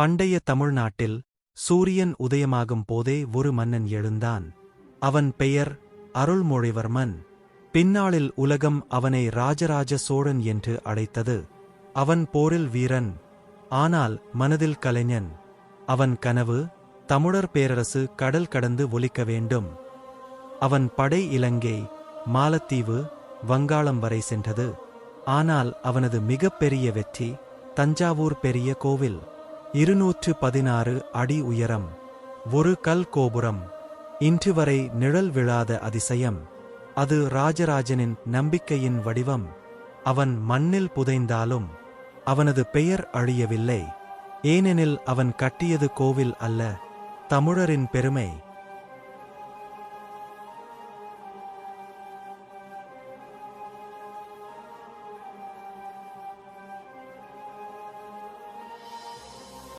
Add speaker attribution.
Speaker 1: பண்டைய தமிழ்நாட்டில் சூரியன் உதயமாகும் போதே ஒரு மன்னன் எழுந்தான். அவன் பெயர் அருள்மொழிவர்மன். பின்னாளில் உலகம் அவனை ராஜராஜ சோழன் என்று அழைத்தது. அவன் போரில் வீரன். ஆனால் மனதில் கலைஞன். அவன் கனவு தமிழர் பேரரசு கடல் கடந்து ஒலிக்க வேண்டும். அவன் படை இலங்கை மாலத்தீவு வங்காளம் வரை சென்றது. ஆனால் அவனது மிகப்பெரிய வெற்றி தஞ்சாவூர் பெரிய கோவில். இருநூற்று பதினாறு அடி உயரம் ஒரு கல் கோபுரம் இன்று வரை நிழல் விழாத அதிசயம். அது ராஜராஜனின் நம்பிக்கையின் வடிவம். அவன் மண்ணில் புதைந்தாலும் அவனது பெயர் அழியவில்லை. ஏனெனில் அவன் கட்டியது கோவில் அல்ல தமிழரின் பெருமை.